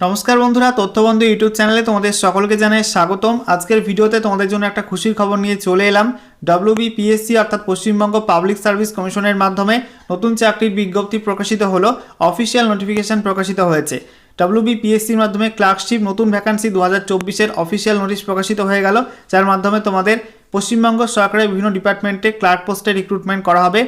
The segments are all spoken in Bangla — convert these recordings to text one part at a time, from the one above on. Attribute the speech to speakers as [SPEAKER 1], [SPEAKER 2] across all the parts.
[SPEAKER 1] নমস্কার বন্ধুরা, তথ্যবন্ধু ইউটিউব চ্যানেলে তোমাদের সকলকে জানাই স্বাগতম। আজকের ভিডিওতে তোমাদের জন্য একটা খুশির খবর নিয়ে চলে এলাম। ডব্লিউবিপিএসসি অর্থাৎ পশ্চিমবঙ্গ পাবলিক সার্ভিস কমিশনের মাধ্যমে নতুন চাকরির বিজ্ঞপ্তি প্রকাশিত হলো অফিসিয়াল নোটিফিকেশন প্রকাশিত হয়েছে। ডব্লিউবিপিএসসির মাধ্যমে ক্লার্কশিপ নতুন ভ্যাকান্সি দু হাজার চব্বিশের অফিসিয়াল নোটিশ প্রকাশিত হয়ে গেল, যার মাধ্যমে তোমাদের পশ্চিমবঙ্গ সরকারের বিভিন্ন ডিপার্টমেন্টে ক্লার্ক পোস্টে রিক্রুটমেন্ট করা হবে।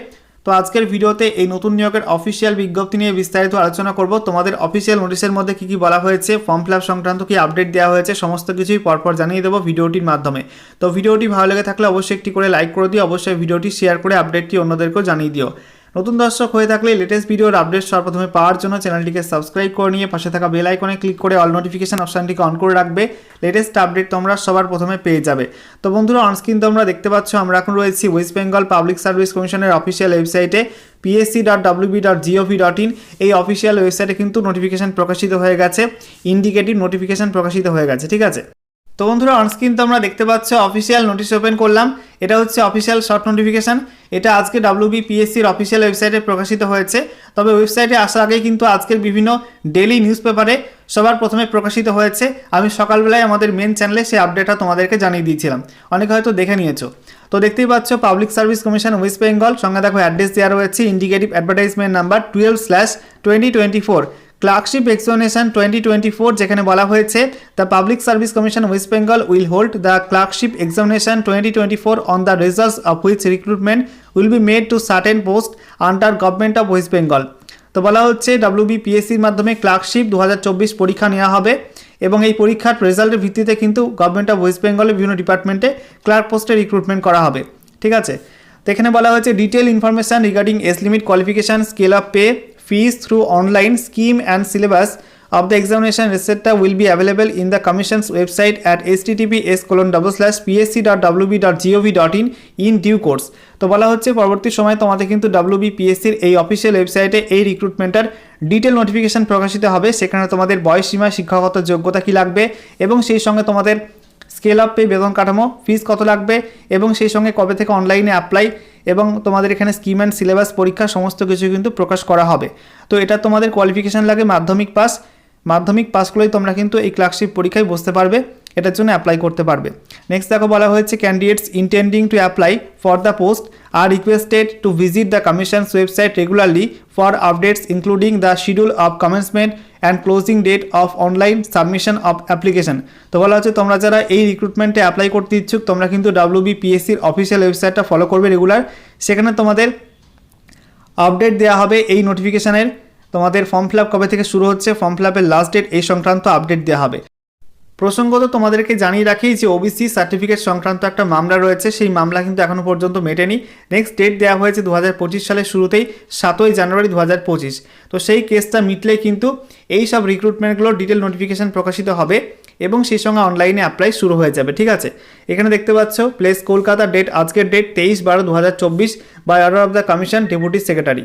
[SPEAKER 1] তো আজকের ভিডিওতে এই নতুন নিয়োগের অফিসিয়াল বিজ্ঞপ্তি নিয়ে বিস্তারিত আলোচনা করব। তোমাদের অফিসিয়াল নোটিশের মধ্যে কি কি বলা হয়েছে ফর্ম ফিল সংক্রান্ত কি আপডেট দেওয়া হয়েছে, সমস্ত কিছুই পরপর জানিয়ে দেবো ভিডিওটির মাধ্যমে। তো ভিডিওটি ভালো লেগে থাকলে অবশ্যই একটি করে লাইক করে দিও, অবশ্যই ভিডিওটি শেয়ার করে আপডেটটি অন্যদেরকেও জানিয়ে দিও। নতুন দর্শক হয়ে থাকলে লেটেস্ট ভিডিওর আপডেট সর্বপ্রথমে পাওয়ার জন্য চ্যানেলটিকে সাবস্ক্রাইব করে নিয়ে পাশে থাকা বেল আইকনে ক্লিক করে অল নোটিফিকেশন অপশানটিকে অন করে রাখবে। লেটেস্ট আপডেট তোমরা সবার প্রথমে পেয়ে যাবে। তো বন্ধুরা অনস্ক্রিন তোমরা দেখতে পাচ্ছ, আমরা এখন রয়েছি ওয়েস্ট বেঙ্গল পাবলিক সার্ভিস কমিশনের অফিসিয়াল ওয়েবসাইটে PSC dot WB dot GOV dot in এই অফিসিয়াল ওয়েবসাইটে কিন্তু নোটিফিকেশন প্রকাশিত হয়ে গেছে ইন্ডিকেটিভ নোটিফিকেশন প্রকাশিত হয়ে গেছে, ঠিক আছে? তো বন্ধুরা অনস্ক্রিন তোমরা দেখতে পাচ্ছ অফিসিয়াল নোটিশ ওপেন করলাম। এটা হচ্ছে অফিসিয়াল শর্ট নোটিফিকেশন এটা আজকে ডাব্লিউবিপিএসসির অফিসিয়াল ওয়েবসাইটে প্রকাশিত হয়েছে। তবে ওয়েবসাইটে আসার আগে কিন্তু আজকের বিভিন্ন ডেলি নিউজ পেপারে সবার প্রথমে প্রকাশিত হয়েছে। আমি সকালবেলায় আমাদের মেন চ্যানেলে সেই আপডেটটা তোমাদেরকে জানিয়ে দিয়েছিলাম। অনেকে হয়তো দেখে নিয়েছো। তো দেখতেই পাচ্ছ public service commission West Bengal সঙ্গে দেখো অ্যাড্রেস দেওয়া রয়েছে indicative advertisement number twelve slash twenty twenty four clerkship explanation twenty twenty four যেখানে বলা হয়েছে the public service commission West Bengal will hold the clerkship examination twenty twenty four on the results of which recruitment will be made to certain post under government of West Bengal তো বলা হচ্ছে ডাব্লিউবিপিএসসির মাধ্যমে ক্লার্কশিপ দু হাজার চব্বিশ পরীক্ষা নেওয়া হবে এবং এই পরীক্ষার রেজাল্টের ভিত্তিতে কিন্তু গভর্নমেন্ট অফ ওয়েস্ট বেঙ্গলের বিভিন্ন ডিপার্টমেন্টে ক্লার্ক পোস্টে রিক্রুটমেন্ট করা হবে। ঠিক আছে? তো এখানে বলা হয়েছে detail information regarding age limit qualification scale of pay fees through online scheme and syllabus of the examination etc will be available in the commission's website at https colon double slash psc.wb.gov.in in due course. তো বলা হচ্ছে পরবর্তী সময় তোমাদের কিন্তু ডাব্লিউবিপিএসসির এই অফিসিয়াল ওয়েবসাইটে এই রিক্রুটমেন্টের ডিটেল নোটিফিকেশন প্রকাশিত হবে। সেখানে তোমাদের বয়স সীমা, শিক্ষাগত যোগ্যতা কী লাগবে এবং সেই সঙ্গে তোমাদের স্কেল আপ পে বেতন কাঠামো ফিস কত লাগবে এবং সেই সঙ্গে কবে থেকে অনলাইনে অ্যাপ্লাই এবং তোমাদের এখানে স্কিম অ্যান্ড সিলেবাস পরীক্ষা, সমস্ত কিছু কিন্তু প্রকাশ করা হবে। তো এটা তোমাদের কোয়ালিফিকেশান লাগে, মাধ্যমিক পাস মাধ্যমিক পাস তোমরা কিন্তু এই ক্লার্কশিপ পরীক্ষায় বসতে পারবে। এটার জন্য অ্যাপ্লাই করতে পারবে। নেক্সট দেখো বলা হয়েছে candidates intending to apply for the post are requested to visit the commission's website regularly for updates including the schedule of commencement and closing date of online submission of application তো বলা হচ্ছে তোমরা যারা এই রিক্রুটমেন্টে অ্যাপ্লাই করতে ইচ্ছুক, তোমরা কিন্তু ডাব্লিউবিপিএসসির অফিসিয়াল ওয়েবসাইটটা ফলো করবে রেগুলার সেখানে তোমাদের আপডেট দেওয়া হবে এই নোটিফিকেশানের তোমাদের ফর্ম ফিল আপ কবে থেকে শুরু হচ্ছে ফর্ম ফিল আপের লাস্ট ডেট এই সংক্রান্ত আপডেট দেওয়া হবে। প্রসঙ্গত তোমাদেরকে জানিয়ে রাখি যে ওবিসি সার্টিফিকেট সংক্রান্ত একটা মামলা রয়েছে। সেই মামলা কিন্তু এখনও পর্যন্ত মেটেনি। নেক্সট ডেট দেওয়া হয়েছে দু হাজার পঁচিশ সালের শুরুতেই, সাতই জানুয়ারি দু হাজার পঁচিশ। তো সেই কেসটা মিটলেই কিন্তু এই সব রিক্রুটমেন্টগুলোর ডিটেল নোটিফিকেশান প্রকাশিত হবে এবং সেই সঙ্গে অনলাইনে অ্যাপ্লাই শুরু হয়ে যাবে, ঠিক আছে? এখানে দেখতে পাচ্ছ প্লেস কলকাতা ডেট আজকের ডেট তেইশ বারো দু হাজার চব্বিশ by order of the commission deputy secretary